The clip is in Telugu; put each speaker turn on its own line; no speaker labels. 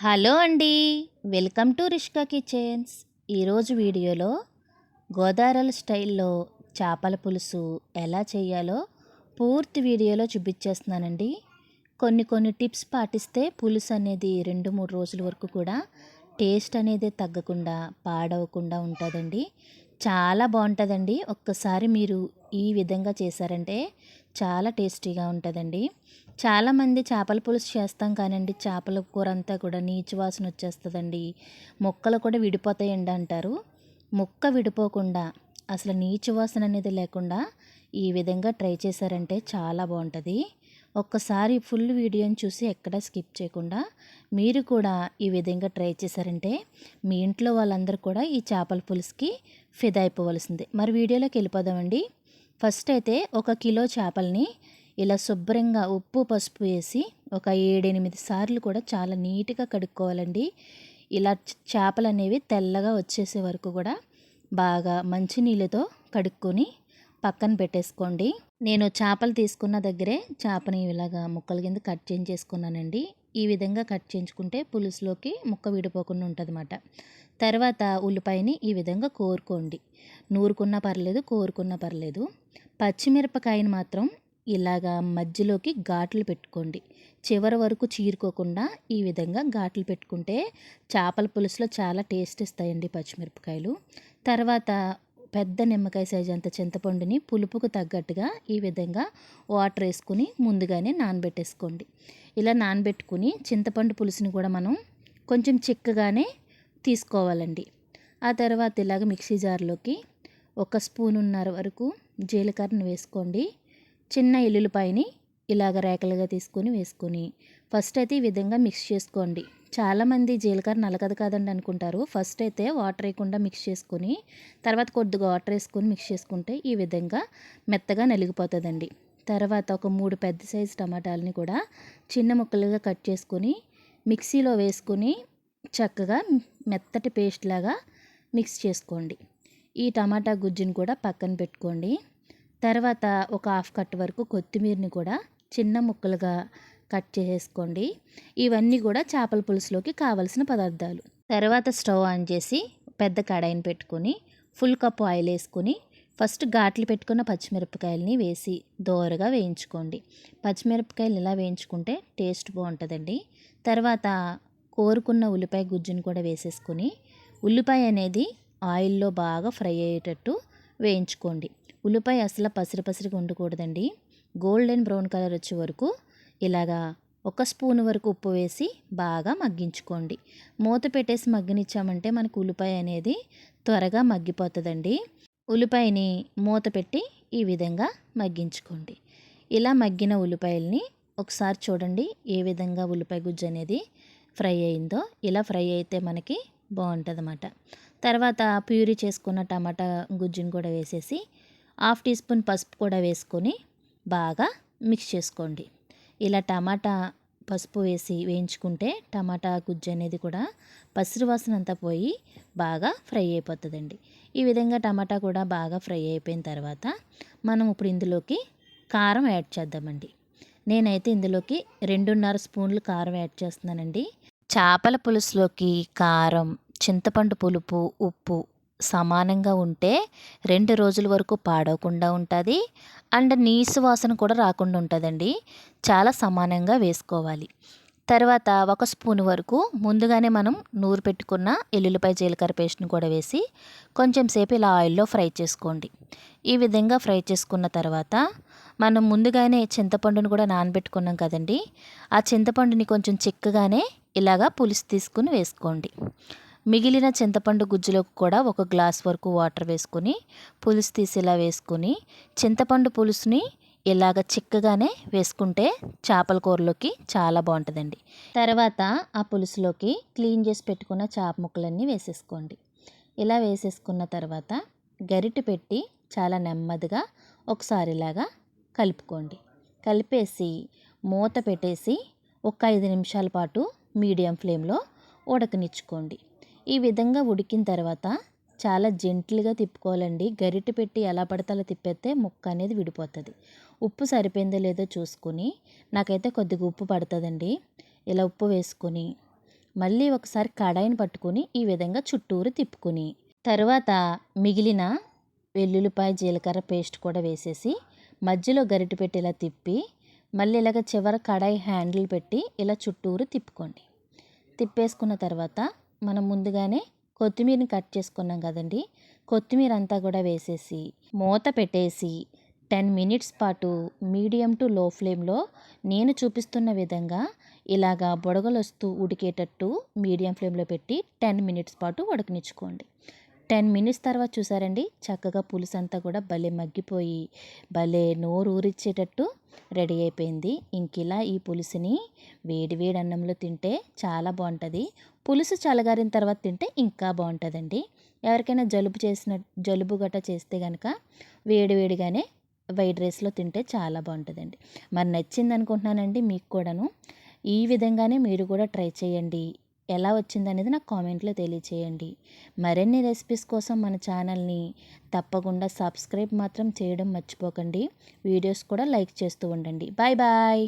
హలో అండి. Welcome to Rishka kitchens. ఈరోజు వీడియోలో గోదావరి స్టైల్లో చేపల పులుసు ఎలా చేయాలో పూర్తి వీడియోలో చూపించేస్తున్నానండి. కొన్ని కొన్ని టిప్స్ పాటిస్తే పులుసు అనేది రెండు మూడు రోజుల వరకు కూడా టేస్ట్ అనేది తగ్గకుండా పాడవకుండా ఉంటుందండి. చాలా బాగుంటుందండి. ఒక్కసారి మీరు ఈ విధంగా చేశారంటే చాలా టేస్టీగా ఉంటుందండి. చాలామంది చేపల పులుసు చేస్తాం కానండి. చేపల కూర అంతా కూడా నీచు వాసన వచ్చేస్తుందండి. ముక్కలు కూడా విడిపోతాయండి అంటారు. ముక్క విడిపోకుండా అసలు నీచు వాసన అనేది లేకుండా ఈ విధంగా ట్రై చేశారంటే చాలా బాగుంటుంది. ఒక్కసారి ఫుల్ వీడియోని చూసి ఎక్కడ స్కిప్ చేయకుండా మీరు కూడా ఈ విధంగా ట్రై చేశారంటే మీ ఇంట్లో వాళ్ళందరూ కూడా ఈ చేపల పులుసుకి ఫిదా అయిపోవలసిందే. మరి వీడియోలోకి వెళ్ళిపోదామండి. ఫస్ట్ అయితే ఒక కిలో చేపల్ని ఇలా శుభ్రంగా ఉప్పు పసుపు వేసి ఒక ఏడెనిమిది సార్లు కూడా చాలా నీట్గా కడుక్కోవాలండి. ఇలా చేపలు అనేవి తెల్లగా వచ్చేసే వరకు కూడా బాగా మంచి నీళ్ళతో కడుక్కొని పక్కన పెట్టేసుకోండి. నేను చేపలు తీసుకున్న దగ్గరే చేపని ఇలాగా ముక్కల కింద కట్ చేయించేసుకున్నానండి. ఈ విధంగా కట్ చేయించుకుంటే పులుసులోకి ముక్క విడిపోకుండా ఉంటుంది తర్వాత ఉల్లిపాయని ఈ విధంగా కోరుకోండి. నూరుకున్నా పర్లేదు కోరుకున్నా పర్లేదు. పచ్చిమిరపకాయని మాత్రం ఇలాగా మధ్యలోకి ఘాట్లు పెట్టుకోండి. చివరి వరకు చీరుకోకుండా ఈ విధంగా ఘాట్లు పెట్టుకుంటే చేపల పులుసులో చాలా టేస్ట్ ఇస్తాయండి పచ్చిమిరపకాయలు. తర్వాత పెద్ద నిమ్మకాయ సైజు అంత చింతపండుని పులుపుకు తగ్గట్టుగా ఈ విధంగా వాటర్ వేసుకుని ముందుగానే నానబెట్టేసుకోండి. ఇలా నానబెట్టుకుని చింతపండు పులుసుని కూడా మనం కొంచెం చిక్కగానే తీసుకోవాలండి. ఆ తర్వాత ఇలాగ మిక్సీ జార్లోకి ఒక స్పూన్ ఉన్నర వరకు జీలకర్రను వేసుకోండి. చిన్న ఎల్లుల్లిపాయని ఇలాగ రేకలుగా తీసుకొని వేసుకొని ఫస్ట్ అయితే ఈ విధంగా మిక్స్ చేసుకోండి. చాలామంది జీలకర్ర నలగదు కాదండి అనుకుంటారు. ఫస్ట్ అయితే వాటర్ వేయకుండా మిక్స్ చేసుకొని తర్వాత కొద్దిగా వాటర్ వేసుకొని మిక్స్ చేసుకుంటే ఈ విధంగా మెత్తగా నలిగిపోతుందండి. తర్వాత ఒక మూడు పెద్ద సైజు టమాటాలని కూడా చిన్న ముక్కలుగా కట్ చేసుకొని మిక్సీలో వేసుకొని చక్కగా మెత్తటి పేస్ట్ లాగా మిక్స్ చేసుకోండి. ఈ టమాటా గుజ్జుని కూడా పక్కన పెట్టుకోండి. తర్వాత ఒక హాఫ్ కట్ వరకు కొత్తిమీరని కూడా చిన్న ముక్కలుగా కట్ చేసేసుకోండి. ఇవన్నీ కూడా చేపల పులుసులోకి కావలసిన పదార్థాలు. తర్వాత స్టవ్ ఆన్ చేసి పెద్ద కడాయిని పెట్టుకొని ఫుల్ కప్ ఆయిల్ వేసుకొని ఫస్ట్ ఘాట్లు పెట్టుకున్న పచ్చిమిరపకాయలని వేసి దోరగా వేయించుకోండి. పచ్చిమిరపకాయలు ఇలా వేయించుకుంటే టేస్ట్ బాగుంటుందండి. తర్వాత కోరుకున్న ఉల్లిపాయ గుజ్జును కూడా వేసేసుకొని ఉల్లిపాయ అనేది ఆయిల్లో బాగా ఫ్రై అయ్యేటట్టు వేయించుకోండి. ఉల్లిపాయ అసలు పసిరి పసిరిగా ఉండకూడదండి. గోల్డెన్ బ్రౌన్ కలర్ వచ్చే వరకు ఇలాగా ఒక స్పూన్ వరకు ఉప్పు వేసి బాగా మగ్గించుకోండి. మూత పెట్టేసి మగ్గనిచ్చామంటే మనకు ఉల్లిపాయ అనేది త్వరగా మగ్గిపోతుందండి. ఉల్లిపాయని మూత పెట్టి ఈ విధంగా మగ్గించుకోండి. ఇలా మగ్గిన ఉల్లిపాయల్ని ఒకసారి చూడండి ఏ విధంగా ఉల్లిపాయ గుజ్జు అనేది ఫ్రై అయిందో. ఇలా ఫ్రై అయితే మనకి బాగుంటుంది అన్నమాట తర్వాత ప్యూరీ చేసుకున్న టమాటా గుజ్జుని కూడా వేసేసి హాఫ్ టీ స్పూన్ పసుపు కూడా వేసుకొని బాగా మిక్స్ చేసుకోండి. ఇలా టమాటా పసుపు వేసి వేయించుకుంటే టమాటా గుజ్జు అనేది కూడా పసిరి వాసన అంతా పోయి బాగా ఫ్రై అయిపోతుందండి. ఈ విధంగా టమాటా కూడా బాగా ఫ్రై అయిపోయిన తర్వాత మనం ఇప్పుడు ఇందులోకి కారం యాడ్ చేద్దామండి. నేనైతే ఇందులోకి రెండున్నర స్పూన్లు కారం యాడ్ చేస్తున్నానండి. చేపల పులుసులోకి కారం చింతపండు పులుపు ఉప్పు సమానంగా ఉంటే రెండు రోజుల వరకు పాడవకుండా ఉంటుంది. అండ్ నీసు వాసన కూడా రాకుండా ఉంటుందండి. చాలా సమానంగా వేసుకోవాలి. తర్వాత ఒక స్పూన్ వరకు ముందుగానే మనం నూరు పెట్టుకున్న ఎల్లుల్లిపాయ జీలకర్ర పేస్ట్ని కూడా వేసి కొంచెం సేపు ఇలా ఆయిల్లో ఫ్రై చేసుకోండి. ఈ విధంగా ఫ్రై చేసుకున్న తర్వాత మనం ముందుగానే చింతపండును కూడా నానబెట్టుకున్నాం కదండి. ఆ చింతపండుని కొంచెం చిక్కగానే ఇలాగా పులుసు తీసుకుని వేసుకోండి. మిగిలిన చింతపండు గుజ్జులోకి కూడా ఒక గ్లాస్ వరకు వాటర్ వేసుకొని పులుసు తీసేలా వేసుకుని చింతపండు పులుసుని ఇలాగ చిక్కగానే వేసుకుంటే చేపల కూరలోకి చాలా బాగుంటుందండి. తర్వాత ఆ పులుసులోకి క్లీన్ చేసి పెట్టుకున్న చేప ముక్కలన్నీ వేసేసుకోండి. ఇలా వేసేసుకున్న తర్వాత గరిటె పెట్టి చాలా నెమ్మదిగా ఒకసారిలాగా కలుపుకోండి. కలిపేసి మూత పెట్టేసి ఒక ఐదు నిమిషాల పాటు మీడియం ఫ్లేమ్లో ఉడకనిచ్చుకోండి. ఈ విధంగా ఉడికిన తర్వాత చాలా జెంట్లుగా తిప్పుకోవాలండి. గరిటె పెట్టి ఎలా పడితే అలా తిప్పేస్తే ముక్క అనేది విడిపోతుంది. ఉప్పు సరిపోయిందో లేదో చూసుకొని నాకైతే కొద్దిగా ఉప్పు పడుతుందండి. ఇలా ఉప్పు వేసుకొని మళ్ళీ ఒకసారి కడాయిని పట్టుకొని ఈ విధంగా చుట్టూరు తిప్పుకొని తర్వాత మిగిలిన వెల్లుల్లిపాయ జీలకర్ర పేస్ట్ కూడా వేసేసి మధ్యలో గరిటె పెట్టి ఇలా తిప్పి మళ్ళీ ఇలాగ చివర కడాయి హ్యాండిల్ పెట్టి ఇలా చుట్టూరు తిప్పుకోండి. తిప్పేసుకున్న తర్వాత మనం ముందుగానే కొత్తిమీరని కట్ చేసుకున్నాం కదండి. కొత్తిమీర అంతా కూడా వేసేసి మూత పెట్టేసి టెన్ మినిట్స్ పాటు మీడియం టు లో ఫ్లేమ్లో నేను చూపిస్తున్న విధంగా ఇలాగా బుడగలు వస్తూ ఉడికేటట్టు మీడియం ఫ్లేమ్లో పెట్టి టెన్ మినిట్స్ పాటు ఉడకనిచ్చుకోండి. టెన్ మినిట్స్ తర్వాత చూసారండి చక్కగా పులుసు అంతా కూడా భలే మగ్గిపోయి భలే నోరు ఊరిచ్చేటట్టు రెడీ అయిపోయింది. ఇంక ఇలా ఈ పులుసుని వేడి వేడి అన్నంలో తింటే చాలా బాగుంటుంది పులుసు చల్లగారిన తర్వాత తింటే ఇంకా బాగుంటుందండి. ఎవరికైనా జలుబు చేసిన జలుబు గట్ట చేస్తే కనుక వేడివేడిగానే వైట్ రైస్లో తింటే చాలా బాగుంటుందండి. మరి నచ్చింది అనుకుంటున్నానండి మీకు కూడాను. ఈ విధంగానే మీరు కూడా ట్రై చేయండి. ఎలా వచ్చిందనేది నాకు కామెంట్లో తెలియచేయండి. మరిన్ని రెసిపీస్ కోసం మన ఛానల్ని తప్పకుండా సబ్స్క్రైబ్ మాత్రం చేయడం మర్చిపోకండి. వీడియోస్ కూడా లైక్ చేస్తూ ఉండండి. Bye bye!